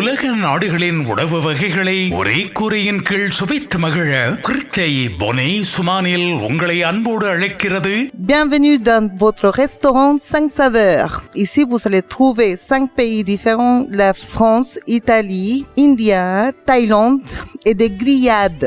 உலக நாடுகளின் உணவு வகைகளை ஒரே கூரையின் கீழ் சுவைத்து மகிழ கிருத்தை பொனே சுமானில் உங்களை அன்போடு அழைக்கிறது Bienvenue dans votre restaurant 5 saveurs. Ici, vous allez trouver 5 pays différents, la France, Italie, India, Thaïlande et des grillades.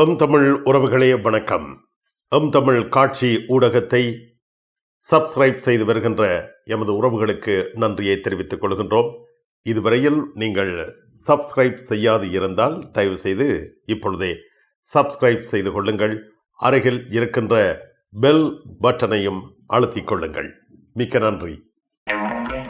M Tamil உறவுகளே வணக்கம். எம் தமிழ் காட்சி ஊடகத்தை சப்ஸ்கிரைப் செய்து வருகின்ற எமது உறவுகளுக்கு நன்றியை தெரிவித்துக் கொள்கின்றோம். இதுவரையில் நீங்கள் சப்ஸ்கிரைப் செய்யாது இருந்தால் தயவு செய்து இப்பொழுதே சப்ஸ்கிரைப் செய்து கொள்ளுங்கள். அருகில் இருக்கின்ற பெல் பட்டனையும் அழுத்திக் கொள்ளுங்கள். மிக்க நன்றி.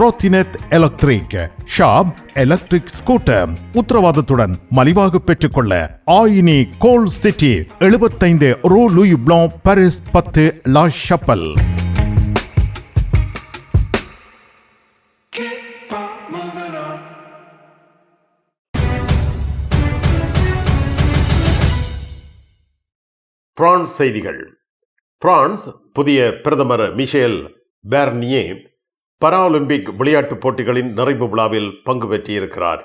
ட்ரோத்தினெட் எலக்ட்ரிக் ஷாப் எலக்ட்ரிக் ஸ்கூட்டர் உத்தரவாதத்துடன் மலிவாக பெற்றுக்கொள்ள ஆயினி கோல் சிட்டி எழுபத்தைந்து ரூ லூயி பிளாங் பாரிஸ் பத்து லா ஷப்பல் பிரான்ஸ் செய்திகள். பிரான்ஸ் புதிய பிரதமர் மிஷேல் பேர்னியே பராலிம்பிக் விளையாட்டுப் போட்டிகளின் நிறைவு விழாவில் பங்கு பெற்றிருக்கிறார்.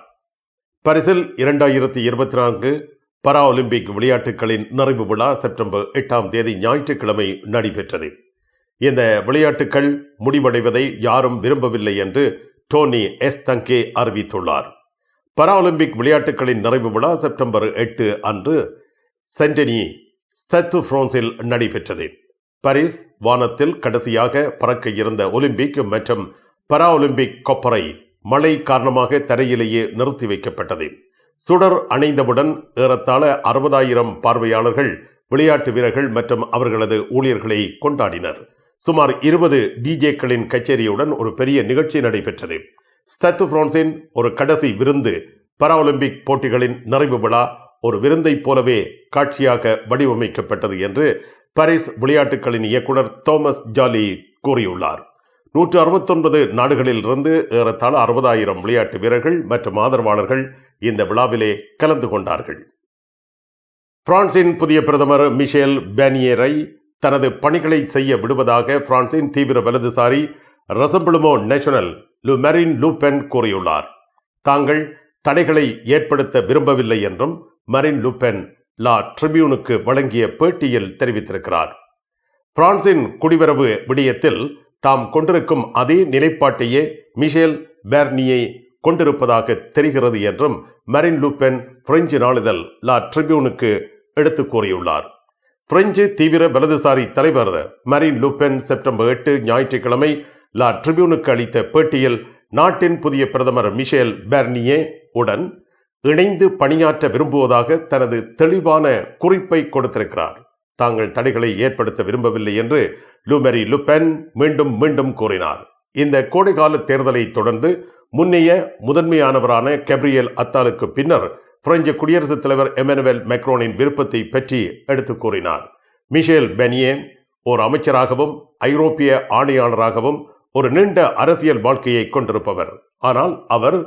பரிசில் இரண்டாயிரத்தி இருபத்தி நான்கு பராலிம்பிக் விளையாட்டுகளின் நிறைவு விழா செப்டம்பர் எட்டாம் தேதி ஞாயிற்றுக்கிழமை நடைபெற்றது. இந்த விளையாட்டுகள் முடிவடைவதை யாரும் விரும்பவில்லை என்று டோனி எஸ். தங்கே அறிவித்துள்ளார். பராலிம்பிக் விளையாட்டுகளின் நிறைவு விழா செப்டம்பர் எட்டு அன்று சென்டனி ஸ்தத்து பிரான்சில் நடைபெற்றது. பாரிஸ் வானத்தில் கடைசியாக பறக்க இருந்த ஒலிம்பிக் மற்றும் பரா ஒலிம்பிக் கொப்பரை மழை காரணமாக தரையிலேயே நிறுத்தி வைக்கப்பட்டது. சுடர் அணைந்தவுடன் ஏறத்தாழ அறுபதாயிரம் பார்வையாளர்கள் விளையாட்டு வீரர்கள் மற்றும் அவர்களது ஊழியர்களை கொண்டாடினர். சுமார் இருபது டிஜேக்களின் கச்சேரியுடன் ஒரு பெரிய நிகழ்ச்சி நடைபெற்றது. ஸ்தத்து பிரான்சின் ஒரு கடைசி விருந்து பராலிம்பிக் போட்டிகளின் நிறைவு விழா ஒரு விருந்தைப் போலவே காட்சியாக வடிவமைக்கப்பட்டது என்று பாரிஸ் விளையாட்டுகளின் இயக்குனர் தோமஸ் ஜாலி கூறியுள்ளார். நூற்று அறுபத்தொன்பது நாடுகளிலிருந்து ஏறத்தாழ அறுபதாயிரம் விளையாட்டு வீரர்கள் மற்றும் ஆதரவாளர்கள் இந்த விழாவிலே கலந்து கொண்டார்கள். பிரான்சின் புதிய பிரதமர் மிஷேல் பேனியரை தனது பணிகளை செய்ய விடுவதாக பிரான்சின் தீவிர வலதுசாரி ரசம்பிளுமோ நேஷனல் லு மெரின் லூபென் கூறியுள்ளார். தாங்கள் தடைகளை ஏற்படுத்த விரும்பவில்லை என்றும் மரின் லுபென் லா ட்ரிபியூனுக்கு வழங்கிய பேட்டியில் தெரிவித்திருக்கிறார். பிரான்சின் குடிவரவு விடயத்தில் தாம் கொண்டிருக்கும் அதே நிலைப்பாட்டையே மிஷேல் பேர்னியை கொண்டிருப்பதாக தெரிகிறது என்றும் மரின் லூபென் பிரெஞ்சு நாளிதழ் லா ட்ரிபியூனுக்கு எடுத்து கூறியுள்ளார். பிரெஞ்சு தீவிர வலதுசாரி தலைவர் மரின் லூபென் செப்டம்பர் எட்டு ஞாயிற்றுக்கிழமை லா ட்ரிபியூனுக்கு அளித்த பேட்டியில் நாட்டின் புதிய பிரதமர் மிஷேல் பேர்னியே உடன் இணைந்து பணியாற்ற விரும்புவதாக தனது தெளிவான குறிப்பை கொடுத்திருக்கிறார். தாங்கள் தடைகளை ஏற்படுத்த விரும்பவில்லை என்று லூமெரி லுபென் மீண்டும் மீண்டும் கூறினார். இந்த கோடைகால தேர்தலை தொடர்ந்து முன்னைய முதன்மையானவரான கெப்ரியல் அத்தாலுக்கு பின்னர் பிரெஞ்சு குடியரசுத் தலைவர் எமனுவேல் மெக்ரோனின் விருப்பத்தை பற்றி எடுத்து கூறினார். மிஷேல் பெனியே ஓர் அமைச்சராகவும் ஐரோப்பிய ஆணையாளராகவும் ஒரு நீண்ட அரசியல் வாழ்க்கையை கொண்டிருப்பவர். ஆனால் அவர்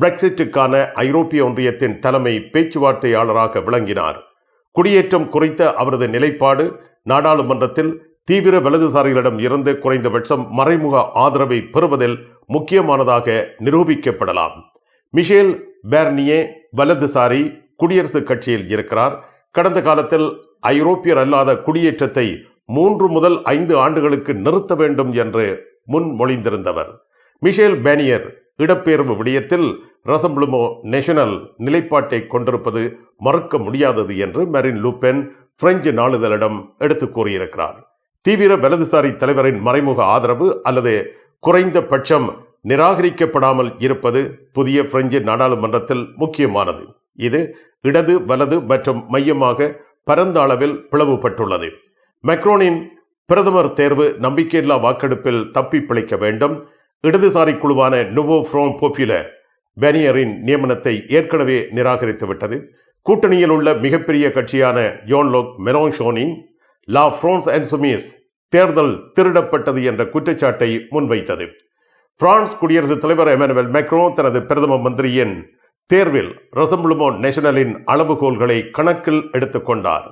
பிரெக்சிட்டுக்கான ஐரோப்பிய ஒன்றியத்தின் தலைமை பேச்சுவார்த்தையாளராக விளங்கினார். குடியேற்றம் குறித்த அவரது நிலைப்பாடு நாடாளுமன்றத்தில் தீவிர வலதுசாரிகளிடம் இருந்து குறைந்தபட்சம் மறைமுக ஆதரவை பெறுவதில் முக்கியமானதாக நிரூபிக்கப்படலாம். மிஷேல் பேர்னியே வலதுசாரி குடியரசுக் கட்சியில் இருக்கிறார். கடந்த காலத்தில் ஐரோப்பியர் அல்லாத குடியேற்றத்தை மூன்று முதல் ஐந்து ஆண்டுகளுக்கு நிறுத்த வேண்டும் என்று முன்மொழிந்திருந்தவர். மிஷேல் பேனியர் இடப்பெயர்வு விடயத்தில் ரசம்பிளுமோ நேஷனல் நிலைப்பாட்டை கொண்டிருப்பது மறுக்க முடியாதது என்று மெரின் லூபென் பிரெஞ்சு நாளிதழிடம் எடுத்து கூறியிருக்கிறார். தீவிர வலதுசாரி தலைவரின் மறைமுக ஆதரவு அல்லது குறைந்த பட்சம் நிராகரிக்கப்படாமல் இருப்பது புதிய பிரெஞ்சு நாடாளுமன்றத்தில் முக்கியமானது. இது இடது வலது மற்றும் மையமாக பரந்த அளவில் பிளவுபட்டுள்ளது. மெக்ரோனின் பிரதமர் தேர்வு நம்பிக்கையில்லா வாக்கெடுப்பில் தப்பி பிழைக்க வேண்டும். இடதுசாரி குழுவான நுவோ ஃப்ரோம் போப்பில பெனியரின் நியமனத்தை ஏற்கனவே நிராகரித்துவிட்டது. கூட்டணியில் உள்ள மிகப்பெரிய கட்சியான யோன்லோக் மெலோன்ஷோனின் லா ஃப்ரான்ஸ் அண்ட் சுமீஸ் தேர்தல் திருடப்பட்டது என்ற குற்றச்சாட்டை முன்வைத்தது. பிரான்ஸ் குடியரசுத் தலைவர் எமனுவல் மேக்ரோ தனது பிரதம மந்திரியின் தேர்வில் ரசம்புளுமோ நேஷனலின் அளவுகோல்களை கணக்கில் எடுத்துக்கொண்டார்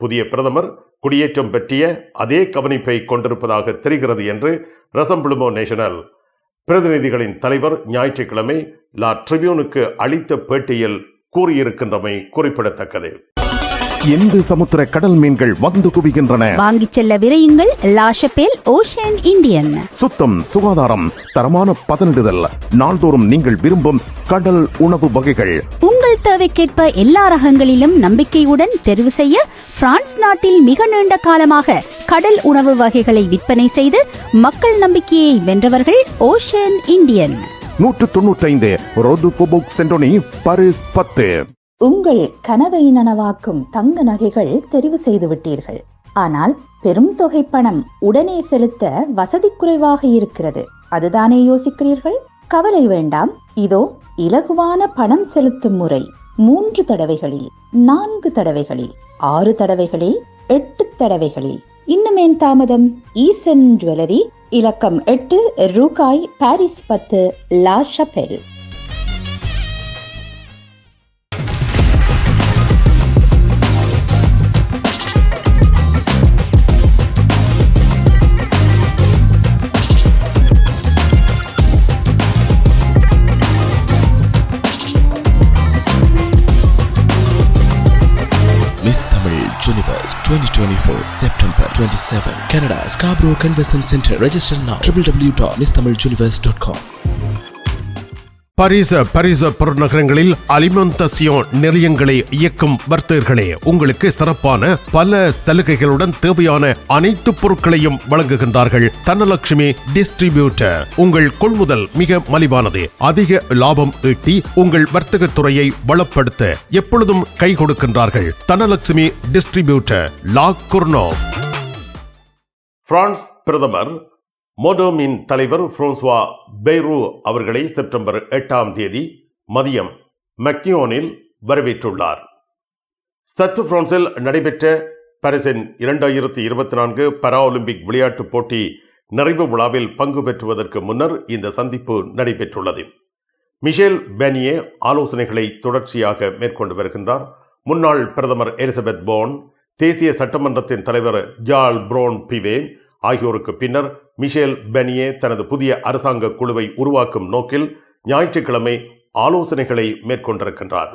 புதிய பிரதமர் குடியேற்றம் பற்றிய அதே கவனிப்பை கொண்டிருப்பதாக தெரிகிறது என்று ரசம்புளுமோ நேஷனல் பிரதிநிதிகளின் தலைவர் ஞாயிற்றுக்கிழமை லா ட்ரிபியூனுக்கு அளித்த பேட்டியில் கூறியிருக்கின்றமை குறிப்பிடத்தக்கது. இந்து சமுத்திர கடல் மீன்கள் வந்து குவிகின்றன. வாங்கிச் செல்ல விரையுங்கள். லாஷபேல் ஓஷன் இந்தியன் சுத்தம் சுகாதாரம் தரமான பதனிடுதல். நாள்தோறும் நீங்கள் விரும்பும் கடல் உணவு வகைகள். உங்கள் தேவைக்கேற்ப எல்லா ரகங்களிலும் நம்பிக்கையுடன் தெரிவு செய்ய பிரான்ஸ் நாட்டில் மிக நீண்ட காலமாக கடல் உணவு வகைகளை விற்பனை செய்து மக்கள் நம்பிக்கையை வென்றவர்கள் ஓஷன் இந்தியன் நூற்று தொண்ணூற்றைந்து ரோது பொபோக் சென்டோனி பாரிஸ் பத்து. உங்கள் கனவை நனவாக்கும் தங்க நகைகள் தெரிவு செய்து விட்டீர்கள். ஆனால் பெரும் தொகை பணம் உடனே செலுத்த வசதி குறைவாக இருக்கிறது. அதுதானே யோசிக்கிறீர்கள்? கவலை வேண்டாம். இதோ இலகுவான பணம் செலுத்தும் முறை. மூன்று தடவைகளில் நான்கு தடவைகளில் ஆறு தடவைகளில் எட்டு தடவைகளில். இன்னுமேன் தாமதம்? ஈசன் ஜுவல்லரி இலக்கம் எட்டு ரூகாய் பாரிஸ் பத்து La Chapelle Miss Universe 2024 September 27 Canada Scarborough Convention Center register now www.missthamiluniverse.com பரிச பரிச பெருநகரங்களில் அலிமெண்டசியோன் நிலையங்களை இயக்கும் வர்த்தகர்களே உங்களுக்கு சிறப்பான பல சலுகைகளுடன் தேவையான அனைத்து பொருட்களையும் வழங்குகின்றார்கள். தனலட்சுமி டிஸ்ட்ரிபியூட்டர் உங்கள் கொள்முதல் மிக மலிவானது. அதிக லாபம் ஈட்டி உங்கள் வர்த்தக துறையை வளப்படுத்த எப்பொழுதும் கை கொடுக்கின்றார்கள். தனலட்சுமி டிஸ்ட்ரிபியூட்டர் லா குர்னோ பிரான்ஸ் பிரதமர் மோடோமின் தலைவர் புரோன்ஸ்வா பெய்ரூ அவர்களை செப்டம்பர் எட்டாம் தேதி மதியம் மக்னியோனில் வரவேற்றுள்ளார். சத்து பிரான்சில் நடைபெற்ற பாரிஸின் இரண்டாயிரத்தி இருபத்தி நான்கு பராலிம்பிக் விளையாட்டுப் போட்டி நிறைவு விழாவில் பங்கு பெற்றுவதற்கு முன்னர் இந்த சந்திப்பு நடைபெற்றுள்ளது. மிஷேல் பெனியே ஆலோசனைகளை தொடர்ச்சியாக மேற்கொண்டு வருகின்றார். முன்னாள் பிரதமர் எலிசபெத் போன் தேசிய சட்டமன்றத்தின் தலைவர் ஜால் புரோன் பிவே ஆகியோருக்கு பின்னர் மிஷேல் பெனியே தனது புதிய அரசாங்க குழுவை உருவாக்கும் நோக்கில் ஞாயிற்றுக்கிழமை ஆலோசனைகளை மேற்கொண்டிருக்கின்றார்.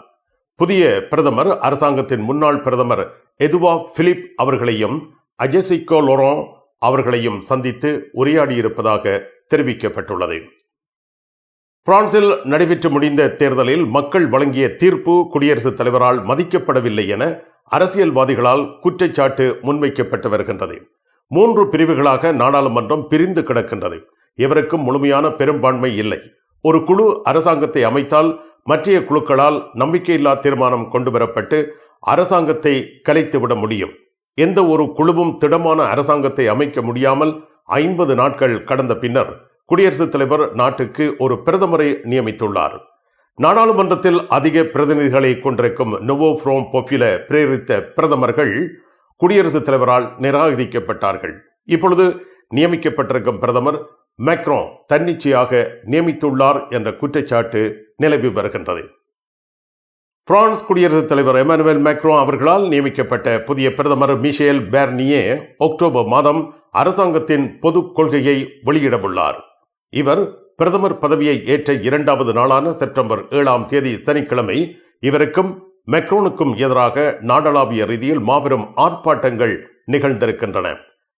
புதிய பிரதமர் அரசாங்கத்தின் முன்னாள் பிரதமர் எதுவா பிலிப் அவர்களையும் அஜெசிகோ லொரோன் அவர்களையும் சந்தித்து உரையாடியிருப்பதாக தெரிவிக்கப்பட்டுள்ளது. பிரான்சில் நடைபெற்று முடிந்த தேர்தலில் மக்கள் வழங்கிய தீர்ப்பு குடியரசுத் தலைவரால் மதிக்கப்படவில்லை என அரசியல்வாதிகளால் குற்றச்சாட்டு முன்வைக்கப்பட்டு வருகின்றது. மூன்று பிரிவுகளாக நாடாளுமன்றம் பிரிந்து கிடக்கின்றது. இவருக்கும் முழுமையான பெரும்பான்மை இல்லை. ஒரு குழு அரசாங்கத்தை அமைத்தால் மற்றைய குழுக்களால் நம்பிக்கையில்லா தீர்மானம் கொண்டு வரப்பட்டு அரசாங்கத்தை கலைத்துவிட முடியும். எந்த ஒரு குழுவும் திடமான அரசாங்கத்தை அமைக்க முடியாமல் ஐம்பது நாட்கள் கடந்த பின்னர் குடியரசுத் தலைவர் நாட்டுக்கு ஒரு பிரதமரை நியமித்துள்ளார். நாடாளுமன்றத்தில் அதிக பிரதிநிதிகளை கொண்டிருக்கும் நொவோ ஃப்ரோம் பொஃபில பிரேரித்த பிரதமர்கள் குடியரசுத் தலைவரால் நிராகரிக்கப்பட்டார்கள். இப்பொழுது நியமிக்கப்பட்டிருக்கும் பிரதமர் மேக்ரோ தன்னிச்சையாக நியமித்துள்ளார் என்ற குற்றச்சாட்டு நிலவி வருகின்றது. பிரான்ஸ் குடியரசுத் தலைவர் எமானுவேல் மேக்ரோ அவர்களால் நியமிக்கப்பட்ட புதிய பிரதமர் மிஷேல் பேர்னியே அக்டோபர் மாதம் அரசாங்கத்தின் பொது கொள்கையை வெளியிடவுள்ளார். இவர் பிரதமர் பதவியை ஏற்ற இரண்டாவது நாளான செப்டம்பர் ஏழாம் தேதி சனிக்கிழமை இவருக்கும் மெக்ரோனுக்கும் எதிராக நாடளாவிய ரீதியில் மாபெரும் ஆர்ப்பாட்டங்கள் நிகழ்ந்திருக்கின்றன.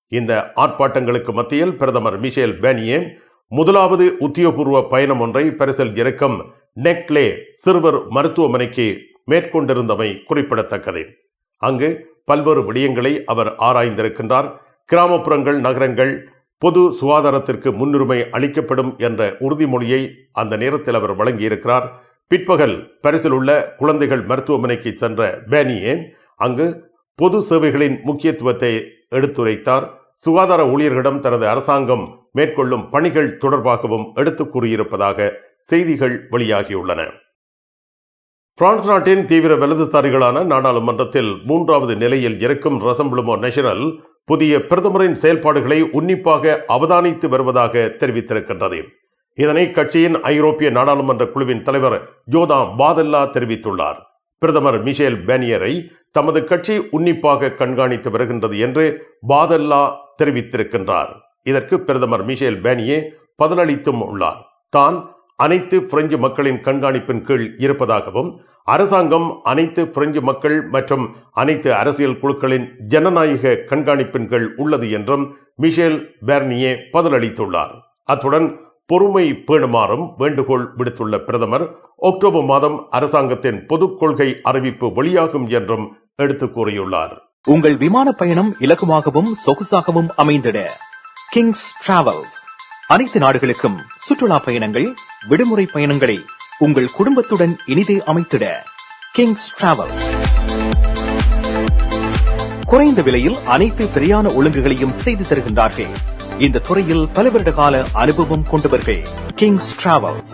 இந்த ஆர்ப்பாட்டங்களுக்கு மத்தியில் பிரதமர் மிஷேல் பேனியே முதலாவது உத்தியோகபூர்வ பயணம் ஒன்றை பரிசில் இருக்கும் நெக்லே சிறுவர் மருத்துவமனைக்கு மேற்கொண்டிருந்தமை குறிப்பிடத்தக்கது. அங்கு பல்வேறு விடயங்களை அவர் ஆராய்ந்திருக்கின்றார். கிராமப்புறங்கள் நகரங்கள் பொது சுகாதாரத்திற்கு முன்னுரிமை அளிக்கப்படும் என்ற உறுதிமொழியை அந்த நேரத்தில் அவர் வழங்கியிருக்கிறார். பிற்பகல் பரிசில் உள்ள குழந்தைகள் மருத்துவமனைக்கு சென்ற பேனியே அங்கு பொது சேவைகளின் முக்கியத்துவத்தை எடுத்துரைத்தார். சுகாதார ஊழியர்களிடம் தனது அரசாங்கம் மேற்கொள்ளும் பணிகள் தொடர்பாகவும் எடுத்து கூறியிருப்பதாக செய்திகள் வெளியாகியுள்ளன. பிரான்ஸ் நாட்டின் தீவிர வலதுசாரிகளான நாடாளுமன்றத்தில் மூன்றாவது நிலையில் இருக்கும் ரசம்பிளுமோ நேஷனல் புதிய பிரதமரின் செயல்பாடுகளை உன்னிப்பாக அவதானித்து வருவதாக தெரிவித்திருக்கின்றது. இதனை கட்சியின் ஐரோப்பிய நாடாளுமன்ற குழுவின் தலைவர் ஜோதா பாதல்லா தெரிவித்துள்ளார். பிரதமர் மிஷேல் பேனியரை தமது கட்சி உன்னிப்பாக கண்காணித்து வருகின்றது என்று பாதல்லா தெரிவித்திருக்கின்றார். இதற்கு பிரதமர் மிஷேல் பேனியே பதிலளித்தும் உள்ளார். தான் அனைத்து பிரெஞ்சு மக்களின் கண்காணிப்பின் கீழ் இருப்பதாகவும் அரசாங்கம் அனைத்து பிரெஞ்சு மக்கள் மற்றும் அனைத்து அரசியல் குழுக்களின் ஜனநாயக கண்காணிப்பின் கீழ் உள்ளது என்றும் மிஷேல் பேர்னியே பதிலளித்துள்ளார். அத்துடன் பொறுமை பேணுமாறும் வேண்டுகோள் விடுத்துள்ள பிரதமர் அக்டோபர் மாதம் அரசாங்கத்தின் பொதுக் கொள்கை அறிவிப்பு வெளியாகும் என்றும் எடுத்து கூறியுள்ளார். உங்கள் விமான பயணம் இலகுவாகவும் சொகுசாகவும் அமைந்திட கிங்ஸ் டிராவல்ஸ் அனைத்து நாடுகளுக்கும் சுற்றுலா பயணங்கள் விடுமுறை பயணங்களை உங்கள் குடும்பத்துடன் இனிதே அமைத்திட கிங்ஸ் டிராவல்ஸ் குறைந்த விலையில் அனைத்து பிரியாண ஒழுங்குகளையும் செய்து தருகின்றார்கள். இந்த துறையில் பல வருட கால அனுபவம் கொண்டவர்கள். கிங்ஸ் டிராவல்ஸ்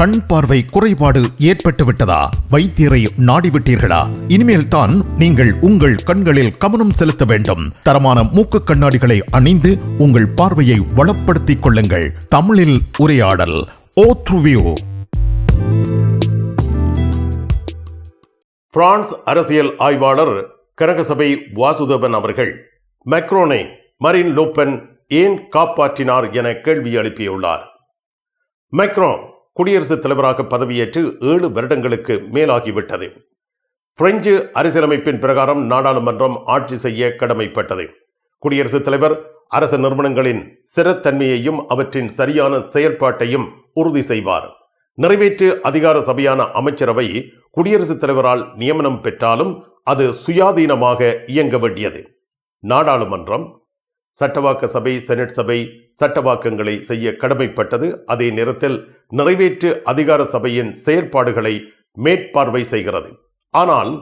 கண் பார்வை குறைபாடு ஏற்பட்டு விட்டதா? வைத்தியரை நாடிவிட்டீர்களா? இனிமேல் தான் நீங்கள் உங்கள் கண்களில் கவனம் செலுத்த வேண்டும். தரமான மூக்கு கண்ணாடிகளை அணிந்து உங்கள் பார்வையை வளப்படுத்திக் கொள்ளுங்கள். தமிழில் உரையாடல் ஓத்ருவியோ பிரான்ஸ் அரசியல் ஆய்வாளர் கனகசபை வாசுதேவன் அவர்கள் மெக்ரோனை மரின் லூப்பன் ஏன் காப்பாற்றினார் என கேள்வி எழுப்பியுள்ளார். மெக்ரோன் குடியரசுத் தலைவராக பதவியேற்று ஏழு வருடங்களுக்கு மேலாகிவிட்டது. பிரெஞ்சு அரசியலமைப்பின் பிரகாரம் நாடாளுமன்றம் ஆட்சி செய்ய கடமைப்பட்டது. குடியரசுத் தலைவர் அரச நிறுவனங்களின் சிறத்தன்மையையும் அவற்றின் சரியான செயல்பாட்டையும் உறுதி செய்வார். நிறைவேற்று அதிகார சபையான அமைச்சரவை குடியரசுத் தலைவரால் நியமனம் பெற்றாலும் அது சுயாதீனமாக இயங்க வேண்டியது. நாடாளுமன்றம் சட்டவாக்க சபை செனட் சபை சட்டவாக்கங்களை செய்ய கடமைப்பட்டது. அதே நேரத்தில் நிறைவேற்று அதிகார சபையின் செயற்பாடுகளை மேற்பார்வை செய்கிறது. ஆனால்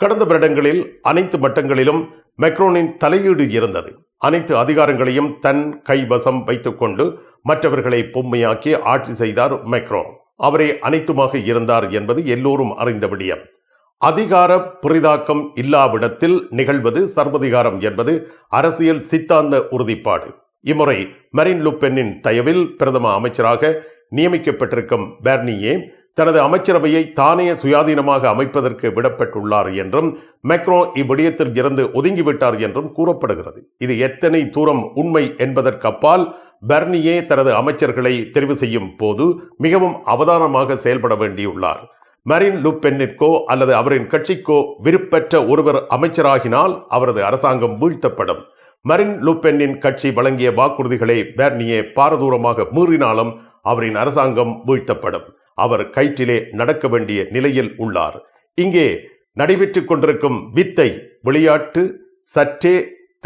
கடந்த வருடங்களில் அனைத்து மட்டங்களிலும் மெக்ரோனின் தலையீடு இருந்தது. அனைத்து அதிகாரங்களையும் தன் கைவசம் வைத்துக்கொண்டு மற்றவர்களை பொம்மையாக்கி ஆட்சி செய்தார் மெக்ரோ அவரே அனைத்துமாக இருந்தார் என்பது எல்லோரும் அறிந்த விடியம். அதிகார புரிதாக்கம் இல்லாவிடத்தில் நிகழ்வது சர்வதிகாரம் என்பது அரசியல் சித்தாந்த உறுதிப்பாடு. இம்முறை மரின் லுப்பென்னின் தயவில் பிரதம அமைச்சராக நியமிக்கப்பட்டிருக்கும் பெர்னியே தனது அமைச்சரவையை தானே சுயாதீனமாக அமைப்பதற்கு விடப்பட்டுள்ளார் என்றும் மெக்ரோ இவ்விடயத்தில் இருந்து ஒதுங்கிவிட்டார் என்றும் கூறப்படுகிறது. இது எத்தனை தூரம் உண்மை என்பதற்கப்பால் பெர்னியே தனது அமைச்சர்களை தெரிவு செய்யும் போது மிகவும் அவதானமாக செயல்பட வேண்டியுள்ளார். மரின் லுப்பென்னிற்கோ அல்லது அவரின் கட்சிக்கோ விருப்பற்ற ஒருவர் அமைச்சராகினால் அவரது அரசாங்கம் வீழ்த்தப்படும். மரின் லுப்பென்னின் கட்சி வழங்கிய வாக்குறுதிகளை பேர்னியே பாரதூரமாக மீறினாலும் அவரின் அரசாங்கம் வீழ்த்தப்படும். அவர் கயிற்றிலே நடக்க வேண்டிய நிலையில் உள்ளார். இங்கே நடைபெற்றுக் கொண்டிருக்கும் வித்தை விளையாட்டு சற்றே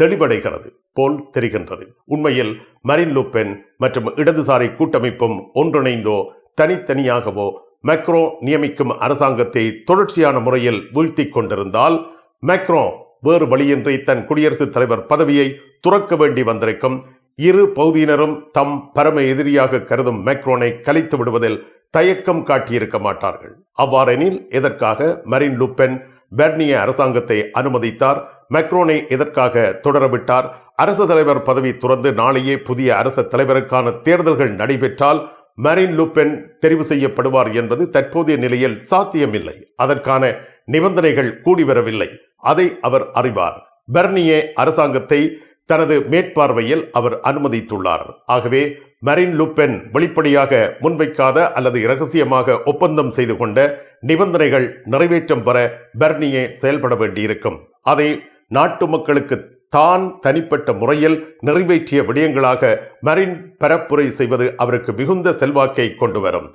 தெளிவடைகிறது போல் தெரிகின்றது. உண்மையில் மரின் லுப்பென் மற்றும் இடதுசாரி கூட்டமைப்பும் ஒன்றிணைந்தோ தனித்தனியாகவோ மெக்ரோ நியமிக்கும் அரசாங்கத்தை தொடர்ச்சியான முறையில் வீழ்த்தி கொண்டிருந்தால் மெக்ரோ வேறு வழியின்றி தன் குடியரசுத் தலைவர் பதவியை துறக்க வேண்டி வந்திருக்கும் இரு பகுதியினரும் தம் பரம எதிரியாக கருதும் மேக்ரோனை கலைத்து விடுவதில் தயக்கம் காட்டியிருக்க மாட்டார்கள். அவ்வாறெனில் எதற்காக மரின் லுப்பென் பெர்னிய அரசாங்கத்தை அனுமதித்தார் மெக்ரோனை எதற்காக தொடரவிட்டார் அரசு தலைவர் பதவி துறந்து நாளையே புதிய அரசு தலைவருக்கான தேர்தல்கள் நடைபெற்றால் மரின் லுப்பென் தெரிவு செய்யப்படுவார் என்பது தற்போதைய நிலையில் சாத்தியமில்லை. அதற்கான நிபந்தனைகள் கூடி வரவில்லை அதை அவர் அறிவார். பெர்னியே அரசாங்கத்தை தனது மேற்பார்வையில் அவர் அனுமதித்துள்ளார். ஆகவே மரின் லுப்பென் வெளிப்படையாக முன்வைக்காத அல்லது இரகசியமாக ஒப்பந்தம் செய்து கொண்ட நிபந்தனைகள் நிறைவேற்றம் பெற பெர்னியே செயல்பட வேண்டியிருக்கும். அதை நாட்டு மக்களுக்கு தான் தனிப்பட்ட முறையில் நிறைவேற்றிய விடயங்களாக மரின் பரப்புரை செய்வது அவருக்கு மிகுந்த செல்வாக்கை கொண்டு வரும்.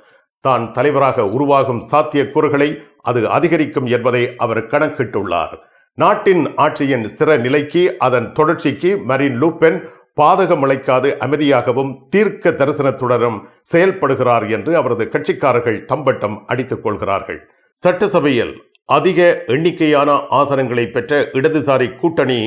தான் தலைவராக உருவாகும் சாத்தியக்கூறுகளை அது அதிகரிக்கும் என்பதை அவர் கணக்கிட்டுள்ளார். நாட்டின் ஆட்சியின் ஸ்திர நிலைக்கு அதன் தொடர்ச்சிக்கு மரின் லூப்பென் பாதகம் அளிக்காது அமைதியாகவும் தீர்க்க தரிசனத்துடனும் செயல்படுகிறார் என்று அவரது கட்சிக்காரர்கள் தம்பட்டம் அடித்துக் கொள்கிறார்கள். சட்டசபையில் அதிக எண்ணிக்கையான ஆசனங்களை பெற்ற இடதுசாரி கூட்டணி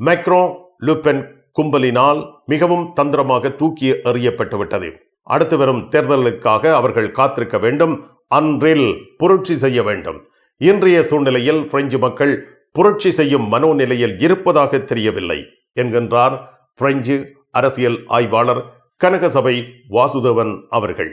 மேக்ரோ லுபென் கும்பலினால் மிகவும் தந்திரமாக தூக்கி எறியப்பட்டுவிட்டது. அடுத்து வரும் தேர்தலுக்காக அவர்கள் காத்திருக்க வேண்டும். அன்றில் புரட்சி செய்ய வேண்டும். இன்றைய சூழ்நிலையில் பிரெஞ்சு மக்கள் புரட்சி செய்யும் மனோநிலையில் இருப்பதாக தெரியவில்லை என்கின்றார் பிரெஞ்சு அரசியல் ஆய்வாளர் கனகசபை வாசுதேவன் அவர்கள்.